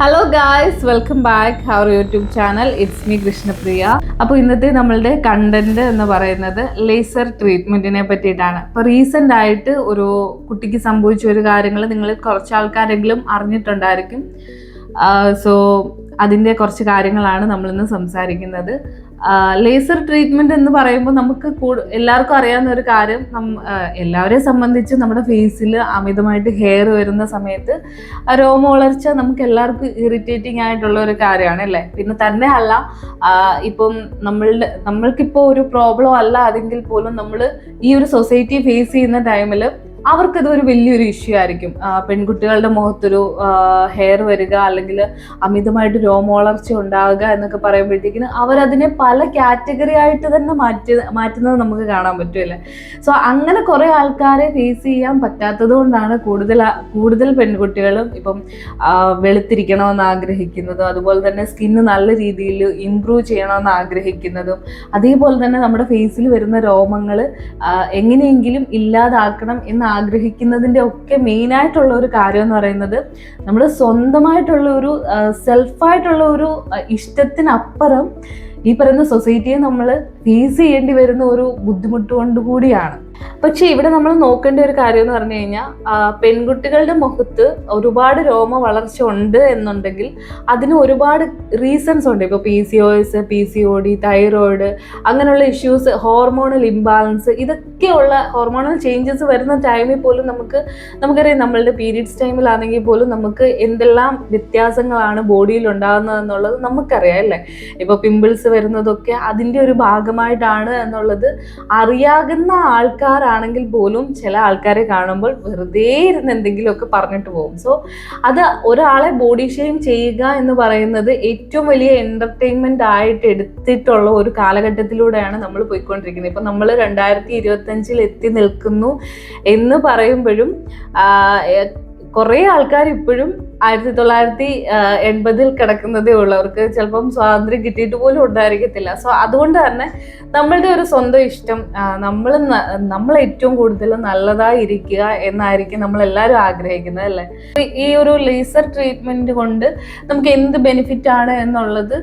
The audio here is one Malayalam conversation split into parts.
Hello guys welcome back our YouTube channel it's me Krishnapriya അപ്പോൾ ഇന്നത്തെ നമ്മളുടെ കണ്ടന്റ് എന്ന് പറയുന്നത് ലേസർ ട്രീറ്റ്മെന്റിനെ പറ്റിയിട്ടാണ്. അപ്പോൾ റീസെന്റ് ആയിട്ട് ഒരു കുട്ടിക്ക് സംഭവിച്ച ഒരു കാര്യങ്ങൾ നിങ്ങൾ കുറച്ച് ആൾക്കാരെങ്കിലും അറിഞ്ഞിട്ടുണ്ടായിരിക്കും. സോ അതിന്റെ കുറച്ച് കാര്യങ്ങളാണ് നമ്മളിന്ന് സംസാരിക്കുന്നത്. ലേസർ ട്രീറ്റ്മെന്റ് എന്ന് പറയുമ്പോൾ നമുക്ക് എല്ലാവർക്കും അറിയാവുന്ന ഒരു കാര്യം എല്ലാവരെയും സംബന്ധിച്ച് നമ്മുടെ ഫേസിൽ അമിതമായിട്ട് ഹെയർ വരുന്ന സമയത്ത് ആ രോമ വളർച്ച നമുക്ക് എല്ലാവർക്കും ഇറിറ്റേറ്റിംഗ് ആയിട്ടുള്ള ഒരു കാര്യമാണ് അല്ലേ? പിന്നെ തന്നെ അല്ല ഇപ്പം നമ്മളുടെ നമ്മൾക്കിപ്പോൾ ഒരു പ്രോബ്ലം അല്ല അതെങ്കിൽ പോലും നമ്മൾ ഈ ഒരു സൊസൈറ്റി ഫേസ് ചെയ്യുന്ന ടൈമിൽ അവർക്കത് ഒരു വലിയൊരു ഇഷ്യൂ ആയിരിക്കും. പെൺകുട്ടികളുടെ മുഖത്തൊരു ഹെയർ വരിക അല്ലെങ്കിൽ അമിതമായിട്ട് രോമവളർച്ച ഉണ്ടാവുക എന്നൊക്കെ പറയുമ്പോഴത്തേക്കിന് അവരതിനെ പല കാറ്റഗറി ആയിട്ട് തന്നെ മാറ്റി മാറ്റുന്നത് നമുക്ക് കാണാൻ പറ്റുമല്ലേ? സോ അങ്ങനെ കുറേ ആൾക്കാരെ ഫേസ് ചെയ്യാൻ പറ്റാത്തത് കൊണ്ടാണ് കൂടുതൽ കൂടുതൽ പെൺകുട്ടികളും ഇപ്പം വെളുത്തിരിക്കണമെന്ന് ആഗ്രഹിക്കുന്നതും അതുപോലെ തന്നെ സ്കിന്ന് നല്ല രീതിയിൽ ഇമ്പ്രൂവ് ചെയ്യണമെന്ന് ആഗ്രഹിക്കുന്നതും അതേപോലെ തന്നെ നമ്മുടെ ഫേസിൽ വരുന്ന രോമങ്ങൾ എങ്ങനെയെങ്കിലും ഇല്ലാതാക്കണം എന്ന് ആഗ്രഹിക്കുന്നതിന്റെ ഒക്കെ മെയിനായിട്ടുള്ള ഒരു കാര്യം എന്ന് പറയുന്നത് നമ്മൾ സ്വന്തമായിട്ടുള്ള ഒരു സെൽഫായിട്ടുള്ള ഒരു ഇഷ്ടത്തിനപ്പുറം ഈ പറയുന്ന സൊസൈറ്റിയെ നമ്മൾ ഫേസ് ചെയ്യേണ്ടി വരുന്ന ഒരു ബുദ്ധിമുട്ട് കൊണ്ട് കൂടിയാണ്. പക്ഷേ ഇവിടെ നമ്മൾ നോക്കേണ്ട ഒരു കാര്യം എന്ന് പറഞ്ഞു കഴിഞ്ഞാൽ പെൺകുട്ടികളുടെ മുഖത്ത് ഒരുപാട് രോമ വളർച്ച ഉണ്ട് എന്നുണ്ടെങ്കിൽ അതിന് ഒരുപാട് റീസൺസ് ഉണ്ട്. ഇപ്പോൾ P C O S P C O D thyroid അങ്ങനെയുള്ള ഇഷ്യൂസ് ഹോർമോണൽ ഇംബാലൻസ് ഇതൊക്കെയുള്ള ഹോർമോണൽ ചേഞ്ചസ് വരുന്ന ടൈമിൽ പോലും നമുക്ക് നമുക്കറിയാം നമ്മളുടെ പീരീഡ്സ് ടൈമിലാണെങ്കിൽ പോലും നമുക്ക് എന്തെല്ലാം വ്യത്യാസങ്ങളാണ് ബോഡിയിൽ ഉണ്ടാകുന്നത് എന്നുള്ളത് നമുക്കറിയാം അല്ലേ? ഇപ്പോൾ പിമ്പിൾസ് വരുന്നതൊക്കെ അതിന്റെ ഒരു ഭാഗമായിട്ടാണ് എന്നുള്ളത് അറിയാകുന്ന ആൾക്കാരാണെങ്കിൽ പോലും ചില ആൾക്കാരെ കാണുമ്പോൾ വെറുതെ ഇരുന്ന് എന്തെങ്കിലുമൊക്കെ പറഞ്ഞിട്ട് പോകും. സോ അത് ഒരാളെ ബോഡി ഷെയിം ചെയ്യുക എന്ന് പറയുന്നത് ഏറ്റവും വലിയ എന്റർടൈൻമെന്റ് ആയിട്ട് എടുത്തിട്ടുള്ള ഒരു കാലഘട്ടത്തിലൂടെയാണ് നമ്മൾ പോയിക്കൊണ്ടിരിക്കുന്നത്. ഇപ്പം നമ്മൾ രണ്ടായിരത്തി ഇരുപത്തഞ്ചിൽ എത്തി നിൽക്കുന്നു എന്ന് പറയുമ്പോഴും കുറേ ആൾക്കാർ ഇപ്പോഴും ആയിരത്തി തൊള്ളായിരത്തി എൺപതിൽ കിടക്കുന്നതേ ഉള്ളൂ. അവർക്ക് ചിലപ്പം സ്വാതന്ത്ര്യം കിട്ടിയിട്ട് പോലും ഉണ്ടായിരിക്കത്തില്ല. സോ അതുകൊണ്ട് തന്നെ നമ്മളുടെ ഒരു സ്വന്തം ഇഷ്ടം നമ്മൾ നമ്മൾ ഏറ്റവും കൂടുതൽ നല്ലതായി ഇരിക്കുക എന്നായിരിക്കും നമ്മൾ എല്ലാവരും ആഗ്രഹിക്കുന്നത് അല്ലേ? ഈ- ഒരു ലേസർ ട്രീറ്റ്മെന്റ് കൊണ്ട് നമുക്ക് എന്ത് ബെനിഫിറ്റ് ആണ് എന്നുള്ളത്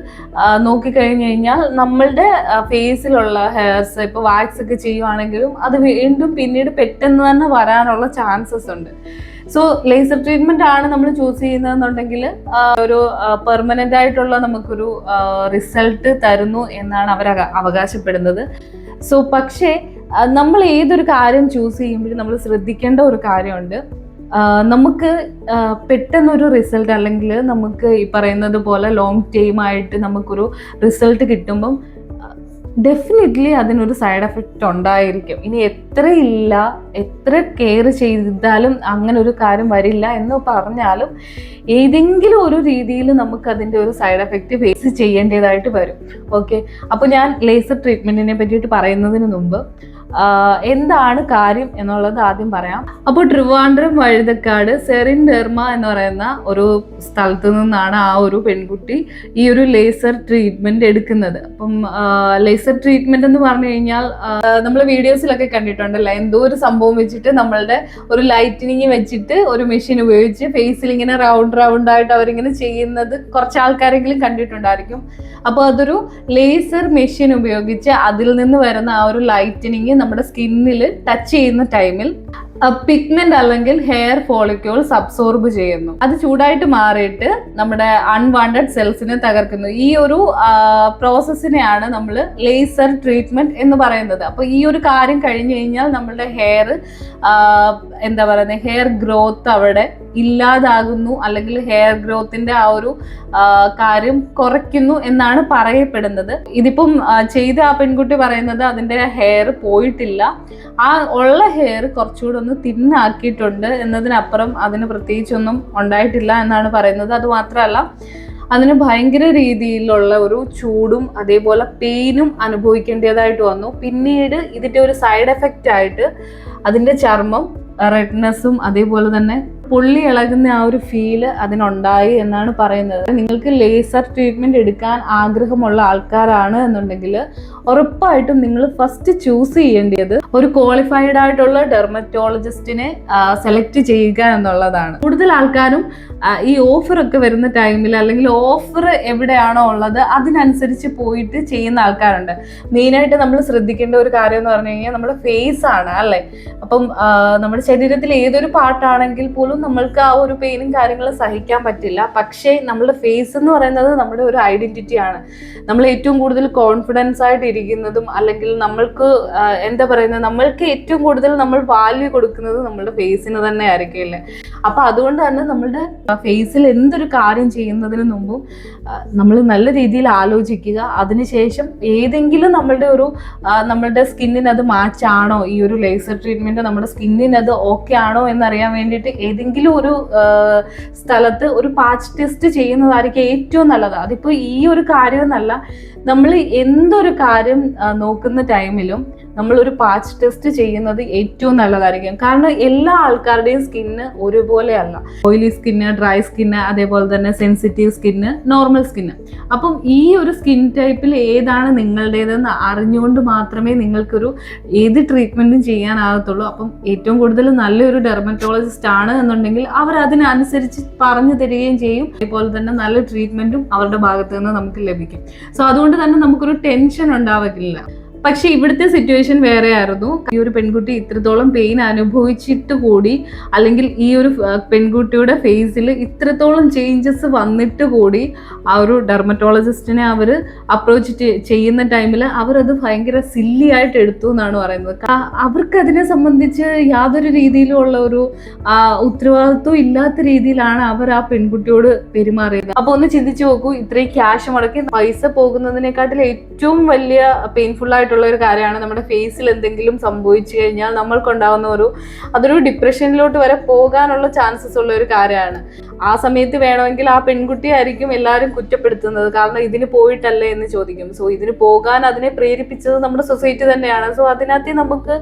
നോക്കിക്കഴിഞ്ഞു കഴിഞ്ഞാൽ നമ്മളുടെ ഫേസിലുള്ള ഹെയർസ് ഇപ്പോൾ വാക്സ് ഒക്കെ ചെയ്യുവാണെങ്കിലും അത് വീണ്ടും പിന്നീട് പെട്ടെന്ന് തന്നെ വരാനുള്ള ചാൻസസ് ഉണ്ട്. സോ ലേസർ ട്രീറ്റ്മെന്റ് ആണ് നമ്മൾ ചൂസ് ചെയ്യുന്നതെന്നുണ്ടെങ്കിൽ ഒരു പെർമനന്റ് ആയിട്ടുള്ള നമുക്കൊരു റിസൾട്ട് തരുന്നു എന്നാണ് അവർ അവകാശപ്പെടുന്നത്. സോ പക്ഷേ നമ്മൾ ഏതൊരു കാര്യം ചൂസ് ചെയ്യുമ്പോഴും നമ്മൾ ശ്രദ്ധിക്കേണ്ട ഒരു കാര്യമുണ്ട്. നമുക്ക് പെട്ടെന്നൊരു റിസൾട്ട് അല്ലെങ്കിൽ നമുക്ക് ഈ പറയുന്നത് പോലെ ലോങ് ടൈം ആയിട്ട് നമുക്കൊരു റിസൾട്ട് കിട്ടുമ്പം ഡെഫിനറ്റ്ലി അതിനൊരു സൈഡ് എഫക്റ്റ് ഉണ്ടായിരിക്കും. ഇനി എത്ര ഇല്ല എത്ര കെയർ ചെയ്താലും അങ്ങനെ ഒരു കാര്യം വരില്ല എന്ന് പറഞ്ഞാലും ഏതെങ്കിലും ഒരു രീതിയിൽ നമുക്ക് അതിന്റെ ഒരു സൈഡ് എഫക്റ്റ് ഫേസ് ചെയ്യേണ്ടതായിട്ട് വരും. ഓക്കെ അപ്പോൾ ഞാൻ ലേസർ ട്രീറ്റ്മെന്റിനെ പറ്റിയിട്ട് പറയുന്നതിന് മുമ്പ് എന്താണ് കാര്യം എന്നുള്ളത് ആദ്യം പറയാം. അപ്പോൾ ട്രിവാൻഡ്രം വഴുതക്കാട് സെറിൻ ഡെർമ എന്ന് പറയുന്ന ഒരു സ്ഥലത്ത് നിന്നാണ് ആ ഒരു പെൺകുട്ടി ഈ ഒരു ലേസർ ട്രീറ്റ്മെന്റ് എടുക്കുന്നത്. അപ്പം ലേസർ ട്രീറ്റ്മെന്റ് എന്ന് പറഞ്ഞു കഴിഞ്ഞാൽ നമ്മൾ വീഡിയോസിലൊക്കെ കണ്ടിട്ടുണ്ടല്ലോ? എന്തോ ഒരു സംഭവം വെച്ചിട്ട് നമ്മളുടെ ഒരു ലൈറ്റനിങ് വെച്ചിട്ട് ഒരു മെഷീൻ ഉപയോഗിച്ച് ഫേസിൽ ഇങ്ങനെ റൗണ്ട് റൗണ്ട് ആയിട്ട് അവരിങ്ങനെ ചെയ്യുന്നത് കുറച്ച് ആൾക്കാരെങ്കിലും കണ്ടിട്ടുണ്ടായിരിക്കും. അപ്പോൾ അതൊരു ലേസർ മെഷീൻ ഉപയോഗിച്ച് അതിൽ നിന്ന് വരുന്ന ആ ഒരു ലൈറ്റനിങ് നമ്മുടെ സ്കിന്നിൽ ടച്ച് ചെയ്യുന്ന ടൈമിൽ പിഗ്മെന്റ് അല്ലെങ്കിൽ ഹെയർ ഫോളിക്യൂൾസ് അബ്സോർബ് ചെയ്യുന്നു. അത് ചൂടായിട്ട് മാറിയിട്ട് നമ്മുടെ അൺവാണ്ടഡ് സെൽസിനെ തകർക്കുന്നു. ഈ ഒരു പ്രോസസ്സിനെയാണ് നമ്മൾ ലേസർ ട്രീറ്റ്മെന്റ് എന്ന് പറയുന്നത്. അപ്പോൾ ഈ ഒരു കാര്യം കഴിഞ്ഞു കഴിഞ്ഞാൽ നമ്മളുടെ ഹെയർ എന്താ പറയുന്നത് ഹെയർ ഗ്രോത്ത് അവിടെ ഇല്ലാതാകുന്നു. അല്ലെങ്കിൽ ഹെയർ ഗ്രോത്തിന്റെ ആ ഒരു കാര്യം കുറയ്ക്കുന്നു എന്നാണ് പറയപ്പെടുന്നത്. ഇതിപ്പം ചെയ്ത ആ പെൺകുട്ടി പറയുന്നത് അതിന്റെ ഹെയർ പോയിട്ടില്ല. ആ ഉള്ള ഹെയർ കുറച്ചുകൂടെ ഒന്ന് തിന്നാക്കിയിട്ടുണ്ട് എന്നതിനപ്പുറം അതിന് പ്രത്യേകിച്ചൊന്നും ഉണ്ടായിട്ടില്ല എന്നാണ് പറയുന്നത്. അത് മാത്രമല്ല അതിന് ഭയങ്കര രീതിയിലുള്ള ഒരു ചൂടും അതേപോലെ പെയിനും അനുഭവിക്കേണ്ടതായിട്ട് വന്നു. പിന്നീട് ഇതിന്റെ ഒരു സൈഡ് എഫക്റ്റ് ആയിട്ട് അതിന്റെ ചർമ്മം റെഡ്നെസ്സും അതേപോലെ തന്നെ പൊള്ളി ഇളകുന്ന ആ ഒരു ഫീൽ അതിനുണ്ടായി എന്നാണ് പറയുന്നത്. നിങ്ങൾക്ക് ലേസർ ട്രീറ്റ്മെന്റ് എടുക്കാൻ ആഗ്രഹമുള്ള ആൾക്കാരാണ് എന്നുണ്ടെങ്കിൽ ഉറപ്പായിട്ടും നിങ്ങൾ ഫസ്റ്റ് ചൂസ് ചെയ്യേണ്ടത് ഒരു ക്വാളിഫൈഡ് ആയിട്ടുള്ള ഡെർമറ്റോളജിസ്റ്റിനെ സെലക്ട് ചെയ്യുക എന്നുള്ളതാണ്. കൂടുതൽ ആൾക്കാരും ഈ ഓഫർ ഒക്കെ വരുന്ന ടൈമിൽ അല്ലെങ്കിൽ ഓഫർ എവിടെയാണോ ഉള്ളത് അതിനനുസരിച്ച് പോയിട്ട് ചെയ്യുന്ന ആൾക്കാരുണ്ട്. മെയിനായിട്ട് നമ്മൾ ശ്രദ്ധിക്കേണ്ട ഒരു കാര്യം എന്ന് പറഞ്ഞു കഴിഞ്ഞാൽ നമ്മുടെ ഫേസ് ആണ് അല്ലേ? അപ്പം നമ്മുടെ ശരീരത്തിൽ ഏതൊരു പാർട്ടാണെങ്കിൽ പോലും നമ്മൾക്ക് ആ ഒരു പെയിനും കാര്യങ്ങളും സഹിക്കാൻ പറ്റില്ല. പക്ഷേ നമ്മുടെ ഫേസ് എന്ന് പറയുന്നത് നമ്മുടെ ഒരു ഐഡന്റിറ്റി ആണ്. നമ്മൾ ഏറ്റവും കൂടുതൽ കോൺഫിഡൻസ് ആയിട്ട് ഇരിക്കുന്നതും അല്ലെങ്കിൽ നമ്മൾക്ക് എന്താ പറയുന്നത്? നമ്മൾക്ക് ഏറ്റവും കൂടുതൽ നമ്മൾ വാല്യൂ കൊടുക്കുന്നത് നമ്മുടെ ഫേസിന് തന്നെ ആയിരിക്കില്ലേ അപ്പൊ അതുകൊണ്ട് തന്നെ നമ്മളുടെ ഫേസിൽ എന്തൊരു കാര്യം ചെയ്യുന്നതിന് മുമ്പും നമ്മൾ നല്ല രീതിയിൽ ആലോചിക്കുക. അതിനുശേഷം ഏതെങ്കിലും നമ്മളുടെ ഒരു നമ്മളുടെ സ്കിന്നിന് അത് മാച്ചാണോ ഈ ഒരു ലേസർ ട്രീറ്റ്മെന്റ് നമ്മുടെ സ്കിന്നിന് അത് ഓക്കെ ആണോ എന്നറിയാൻ വേണ്ടിയിട്ട് ഏതെങ്കിലും ഒരു സ്ഥലത്ത് ഒരു പാച്ച് ടെസ്റ്റ് ചെയ്യുന്നതായിരിക്കും ഏറ്റവും നല്ലത്. അതിപ്പോ ഈ ഒരു കാര്യം എന്നല്ല നമ്മൾ എന്തൊരു കാര്യം നോക്കുന്ന ടൈമിലും നമ്മൾ ഒരു പാച്ച് ടെസ്റ്റ് ചെയ്യുന്നത് ഏറ്റവും നല്ലതായിരിക്കും. കാരണം എല്ലാ ആൾക്കാരുടെയും സ്കിന്ന് ഒരുപോലെ അല്ല ഓയിലി സ്കിന്ന് ഡ്രൈ സ്കിന്ന് അതേപോലെ തന്നെ സെൻസിറ്റീവ് സ്കിന്ന് നോർമൽ സ്കിന്ന്. അപ്പം ഈ ഒരു സ്കിൻ ടൈപ്പിൽ ഏതാണ് നിങ്ങളുടേതെന്ന് അറിഞ്ഞുകൊണ്ട് മാത്രമേ നിങ്ങൾക്കൊരു ഏത് ട്രീറ്റ്മെന്റും ചെയ്യാനാകത്തുള്ളൂ. അപ്പം ഏറ്റവും കൂടുതൽ നല്ലൊരു ഡെർമറ്റോളജിസ്റ്റ് ആണ് എന്നുണ്ടെങ്കിൽ അവർ അതിനനുസരിച്ച് പറഞ്ഞു തരികയും ചെയ്യും. അതേപോലെ തന്നെ നല്ല ട്രീറ്റ്മെന്റും അവരുടെ ഭാഗത്തു നിന്ന് നമുക്ക് ലഭിക്കും. സോ അതുകൊണ്ട് തന്നെ നമുക്കൊരു ടെൻഷൻ ഉണ്ടാവില്ല പക്ഷെ ഇവിടുത്തെ സിറ്റുവേഷൻ വേറെ ആയിരുന്നു ഈ ഒരു പെൺകുട്ടി ഇത്രത്തോളം പെയിൻ അനുഭവിച്ചിട്ട് കൂടി അല്ലെങ്കിൽ ഈ ഒരു പെൺകുട്ടിയുടെ ഫേസിൽ ഇത്രത്തോളം ചേഞ്ചസ് വന്നിട്ട് കൂടി ആ ഒരു ഡെർമറ്റോളജിസ്റ്റിനെ അവർ അപ്രോച്ച് ചെയ്യുന്ന ടൈമിൽ അവരത് ഭയങ്കര സില്ലി ആയിട്ട് എടുത്തു എന്നാണ് പറയുന്നത്. അവർക്ക് അതിനെ സംബന്ധിച്ച് യാതൊരു രീതിയിലുള്ള ഒരു ഉത്തരവാദിത്വം ഇല്ലാത്ത രീതിയിലാണ് അവർ ആ പെൺകുട്ടിയോട് പെരുമാറിയത്. അപ്പൊ ഒന്ന് ചിന്തിച്ചു നോക്കൂ ഇത്രയും ക്യാഷ് മുടക്കി പൈസ പോകുന്നതിനെക്കാട്ടിൽ ഏറ്റവും വലിയ പെയിൻഫുൾ ആയിട്ടുള്ള ഒരു കാര്യമാണ്. നമ്മുടെ ഫേസിൽ എന്തെങ്കിലും സംഭവിച്ചു കഴിഞ്ഞാൽ നമ്മൾക്കുണ്ടാവുന്ന ഒരു അതൊരു ഡിപ്രഷനിലോട്ട് വരെ പോകാനുള്ള ചാൻസസ് ഉള്ള ഒരു കാര്യമാണ്. ആ സമയത്ത് വേണമെങ്കിൽ ആ പെൺകുട്ടിയായിരിക്കും എല്ലാവരും കുറ്റപ്പെടുത്തുന്നത്. കാരണം ഇതിന് പോയിട്ടല്ലേ എന്ന് ചോദിക്കും. സോ ഇതിന് പോകാൻ അതിനെ പ്രേരിപ്പിച്ചത് നമ്മുടെ സൊസൈറ്റി തന്നെയാണ്. സോ അതിനകത്ത് നമുക്ക്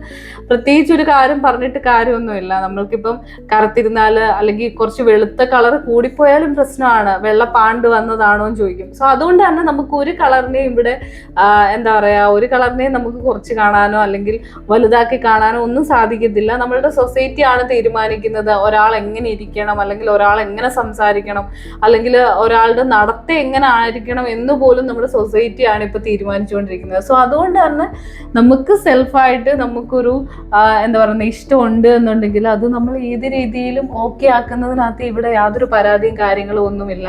പ്രത്യേകിച്ച് ഒരു കാര്യം പറഞ്ഞിട്ട് കാര്യമൊന്നുമില്ല. നമ്മൾക്കിപ്പം കറുത്തിരുന്നാൽ അല്ലെങ്കിൽ കുറച്ച് വെളുത്ത കളർ കൂടിപ്പോയാലും പ്രശ്നമാണ്. വെള്ള പാണ്ട് വന്നതാണോ എന്ന് ചോദിക്കും. സോ അതുകൊണ്ട് തന്നെ നമുക്ക് ഒരു കളറിനെയും ഇവിടെ എന്താ പറയാ ഒരു കളറിനെയും നമുക്ക് കുറച്ച് കാണാനോ അല്ലെങ്കിൽ വലുതാക്കി കാണാനോ ഒന്നും സാധിക്കത്തില്ല. നമ്മളുടെ സൊസൈറ്റി ആണ് തീരുമാനിക്കുന്നത്. ഒരാൾ എങ്ങനെ ഇരിക്കണം അല്ലെങ്കിൽ ഒരാൾ എങ്ങനെ സംസാരിക്കണം. അല്ലെങ്കിൽ ഒരാളുടെ നടത്തെ എങ്ങനെ ആയിരിക്കണം എന്ന് പോലും നമ്മുടെ സൊസൈറ്റിയാണ് ഇപ്പൊ തീരുമാനിച്ചുകൊണ്ടിരിക്കുന്നത്. സോ അതുകൊണ്ട് തന്നെ നമുക്ക് സെൽഫായിട്ട് നമുക്കൊരു എന്താ പറയുന്നത് ഇഷ്ടമുണ്ട് എന്നുണ്ടെങ്കിൽ അത് നമ്മൾ ഏത് രീതിയിലും ഓക്കെ ആക്കുന്നതിനകത്ത് ഇവിടെ യാതൊരു പരാതിയും കാര്യങ്ങളും ഒന്നുമില്ല.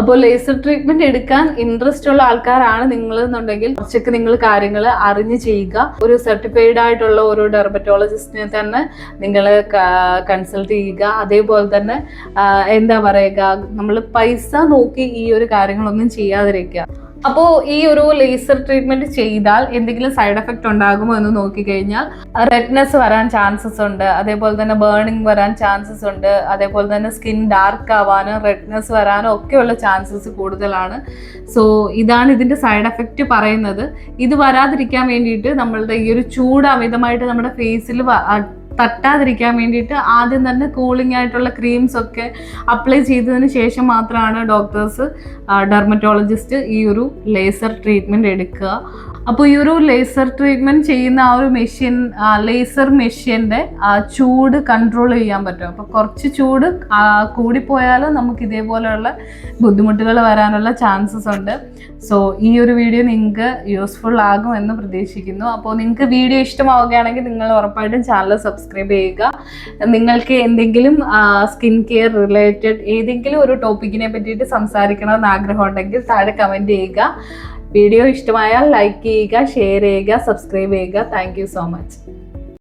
അപ്പോൾ ലേസർ ട്രീറ്റ്മെന്റ് എടുക്കാൻ ഇൻട്രസ്റ്റ് ഉള്ള ആൾക്കാരാണ് നിങ്ങൾ എന്നുണ്ടെങ്കിൽ കുറച്ചൊക്കെ നിങ്ങൾ കാര്യങ്ങൾ അറിഞ്ഞ് ചെയ്യുക. ഒരു സർട്ടിഫൈഡ് ആയിട്ടുള്ള ഒരു ഡെർമറ്റോളജിസ്റ്റിനെ തന്നെ നിങ്ങൾ കൺസൾട്ട് ചെയ്യുക. അതേപോലെ തന്നെ എന്താ പറയുക? നമ്മൾ പൈസ നോക്കി ഈ ഒരു കാര്യങ്ങളൊന്നും ചെയ്യാതിരിക്കുക. അപ്പോൾ ഈ ഒരു ലേസർ ട്രീറ്റ്മെന്റ് ചെയ്താൽ എന്തെങ്കിലും സൈഡ് എഫക്റ്റ് ഉണ്ടാകുമോ എന്ന് നോക്കിക്കഴിഞ്ഞാൽ റെഡ്നെസ് വരാൻ ചാൻസസ് ഉണ്ട്. അതേപോലെ തന്നെ ബേണിംഗ് വരാൻ ചാൻസസ് ഉണ്ട്. അതേപോലെ തന്നെ സ്കിൻ ഡാർക്ക് ആവാനും റെഡ്നെസ് വരാനും ഒക്കെയുള്ള ചാൻസസ് കൂടുതലാണ്. സോ ഇതാണ് ഇതിന്റെ സൈഡ് എഫക്റ്റ് പറയുന്നത്. ഇത് വരാതിരിക്കാൻ വേണ്ടിയിട്ട് നമ്മളുടെ ഈ ഒരു ചൂട് അമിതമായിട്ട് നമ്മുടെ ഫേസിൽ തട്ടാതിരിക്കാൻ വേണ്ടിയിട്ട് ആദ്യം തന്നെ കൂളിംഗ് ആയിട്ടുള്ള ക്രീംസ് ഒക്കെ അപ്ലൈ ചെയ്തതിന് ശേഷം മാത്രമാണ് ഡോക്ടേഴ്സ് ഡെർമറ്റോളജിസ്റ്റ് ഈ ഒരു ലേസർ ട്രീറ്റ്മെന്റ് എടുക്കുക. അപ്പോൾ ഈ ഒരു ലേസർ ട്രീറ്റ്മെന്റ് ചെയ്യുന്ന ആ ഒരു മെഷീൻ ലേസർ മെഷീന്റെ ചൂട് കൺട്രോൾ ചെയ്യാൻ പറ്റും. അപ്പോൾ കുറച്ച് ചൂട് കൂടിപ്പോയാലും നമുക്ക് ഇതേപോലെയുള്ള ബുദ്ധിമുട്ടുകൾ വരാനുള്ള ചാൻസസ് ഉണ്ട്. സോ ഈ ഒരു വീഡിയോ നിങ്ങൾക്ക് യൂസ്ഫുൾ ആകും എന്ന് പ്രതീക്ഷിക്കുന്നു. അപ്പോൾ നിങ്ങൾക്ക് വീഡിയോ ഇഷ്ടമാവുകയാണെങ്കിൽ നിങ്ങൾ ഉറപ്പായിട്ടും ചാനൽ സബ്സ്ക്രൈബ് ചെയ്യുക. നിങ്ങൾക്ക് എന്തെങ്കിലും സ്കിൻ കെയർ റിലേറ്റഡ് ഏതെങ്കിലും ഒരു ടോപ്പിക്കിനെ പറ്റിയിട്ട് സംസാരിക്കണമെന്ന് ആഗ്രഹമുണ്ടെങ്കിൽ താഴെ കമന്റ് ചെയ്യുക. വീഡിയോ ഇഷ്ടമായാൽ ലൈക്ക് ചെയ്യുക ഷെയർ ചെയ്യുക സബ്സ്ക്രൈബ് ചെയ്യുക. Thank so much